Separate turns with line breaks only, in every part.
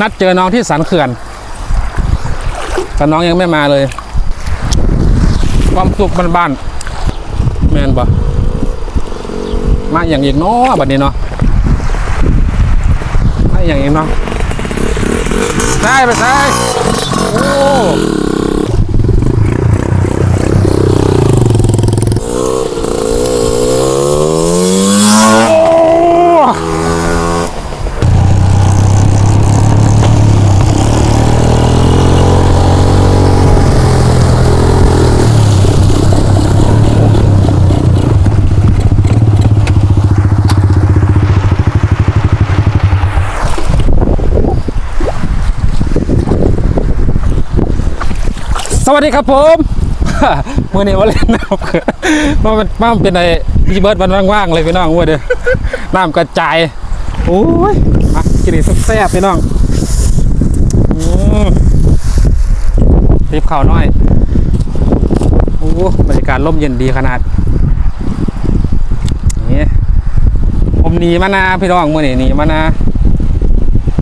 นัดเจอน้องที่สันเขื่อน แต่น้องยังไม่มาเลย ความสุขบ้านๆแมนบ่มาอย่างอีกเนาะบัดนี้เนาะมาอย่างอีกเนาะใช่ไปใช่โอ้ วัสดีครับผมเมื่อนี้ว่าเล่นน้ำว่ามันมันเป็นไอ้พี่เบิร์ดมันว่างๆเลยพี่น้องเว้ยเด้อน้ำกระจายโอ้ยมากินอีกสักแซ่บพี่น้องรีบข่าวน้อยโอ้บรรยากาศร่มเย็นดีขนาดนี่ผมหนีมานาพี่น้องมื่อนี้หนีมานา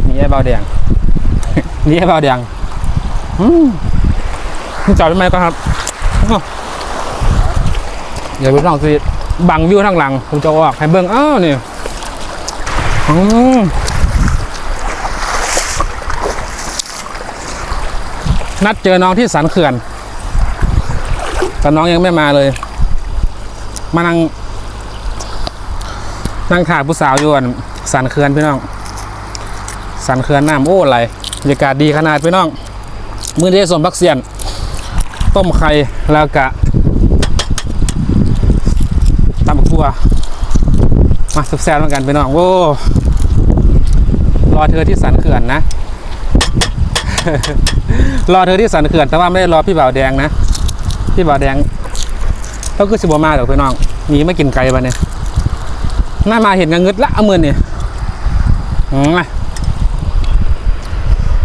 หนีไอ้เบาแดงหนีไอ้เบาแดงอืม จอดทำไมก่อนครับอ้าวเดี๋ยวไปลองสิบังวิวทางหลังผมจะออกให้เบิ้งอ้าวนี่อืมนัดเจอน้องที่สันเขื่อนแต่น้องยังไม่มาเลย มานั่งนั่งถ่ายผู้สาวอยู่อันสันเขื่อนพี่น้อง สันเขื่อนน้ำโอ้ไหลบรรยากาศดีขนาดพี่น้อง มือเทสมพักเสียน ต้มไข่แล้วกะตำบักทั่วมาสุกแซ่บเหมือนกันไปน้องโว้รอเธอที่สันเขื่อนนะ รอเธอที่สันเขื่อน แต่ว่าไม่ได้รอพี่บ่าวแดงนะ พี่บ่าวแดงก็คือสิบมาเดี๋ยวพี่น้องหนีไม่กินไก่ปะเนี่ยน่ามาเห็นกันงึดละเอามือเนี่ยอืม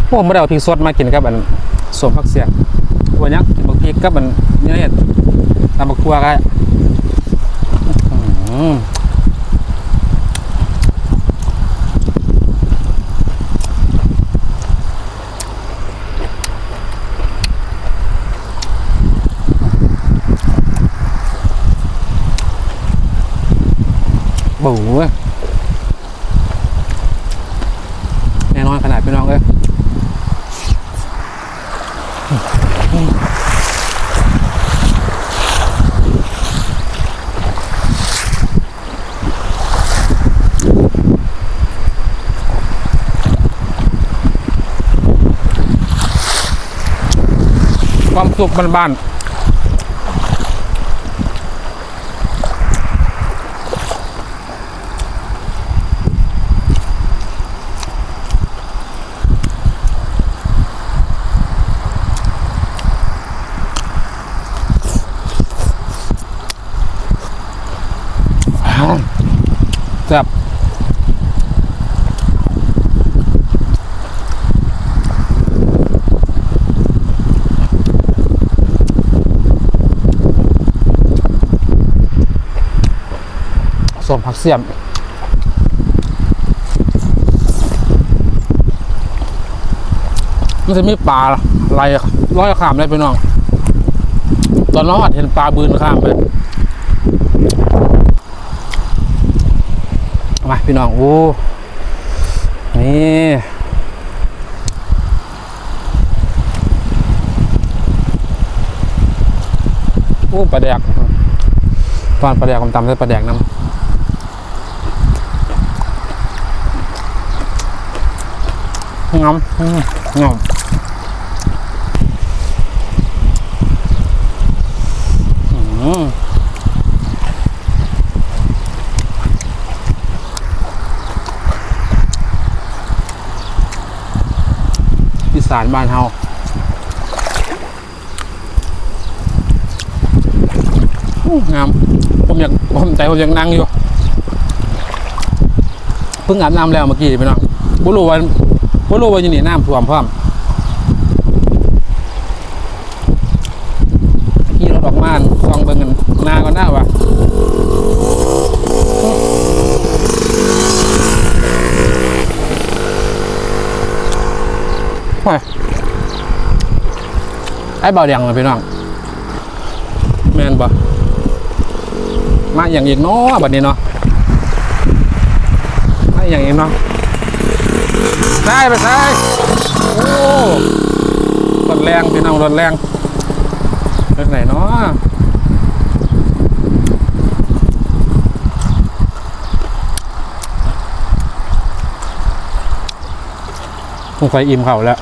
โอ้ไม่ได้เอาพริกสดมากินกับอันสวมผักเสียตัวนี้ก พริกกับมันนี่เนี่ยตำบักทั่วก็ได้อื้อหือบู๊เว้ยแน่นอนขนาดพี่น้องเลย ความสุขบ้านๆแซ่บ มผักเสียมมันจะมีปลาไหลร้อยข้ามเลยพี่น้อง ตอนน้องอัดเห็นปลาบืนข้ามไปมาพี่น้องโอ้นี่โอ้ปลาแดกตอนปลาแดกผมตำใส่ปลาแดกน้ำ งอมงอมอีสานบ้านเฮาอู้งามผมอยากผมใจผมยังนั่งอยู่ เพิ่งอาบน้ำแล้วเมื่อกี้พี่น้องบุรู้ว่า พ่รู้ว่าอยู่นี่น้ำท่วมพร้อมที่รถออกมาซองเบิ่งกันนาก่อนหน้าวะไอ้เบาแดงเลยพี่น้อง แมนบ่มาอย่างอีกเนาะแบบนี้เนาะมาอย่างอีกเนาะ ได้ไปใช่โอ้รถแรงพี่น้องรถแรงรถไหนเนาะผมไฟอิ่มเข่าแล้ว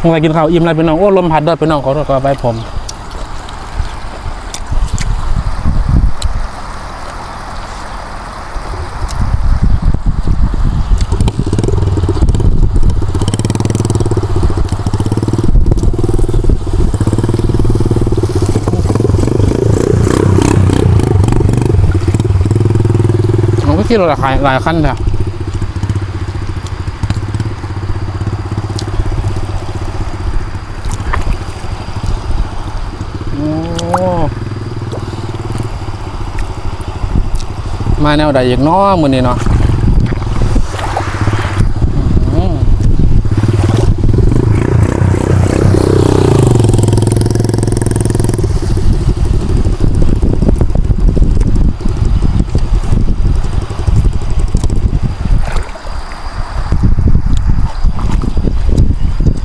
ผมไฟกินข้าวอิ่มแล้วพี่น้องโอ้ลมพัดเด้อพี่น้องขอโทษขอไปผม ที่เราหลายหลายคันแล้วมาแนวใดอีกเนาะมือนี้เนาะอืม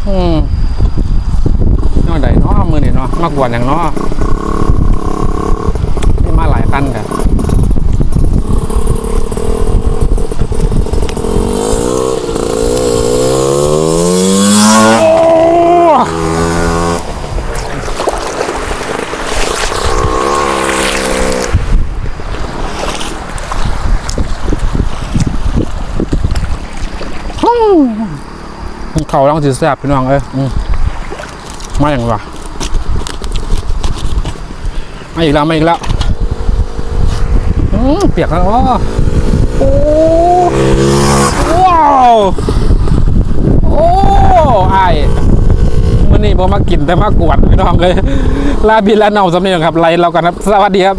อืมแนวใดเนาะ มือนี้เนาะมากกว่าอย่างเนาะนี่มาหลายขั้นกันเขาต้องสิแซบพี่น้องเอ้ยอืมมาอย่างวะ มาอีกแล้วมาอีกแล้วอืมเปียกแล้วอ๋อโอ้ว้าวโอ้ไอ้ายมื่อนี้ผมมากินแต่มากวดพี่น้องเลยลาบินลาเนาสำเนียงครับไล่เรากันครับ สวัสดีครับ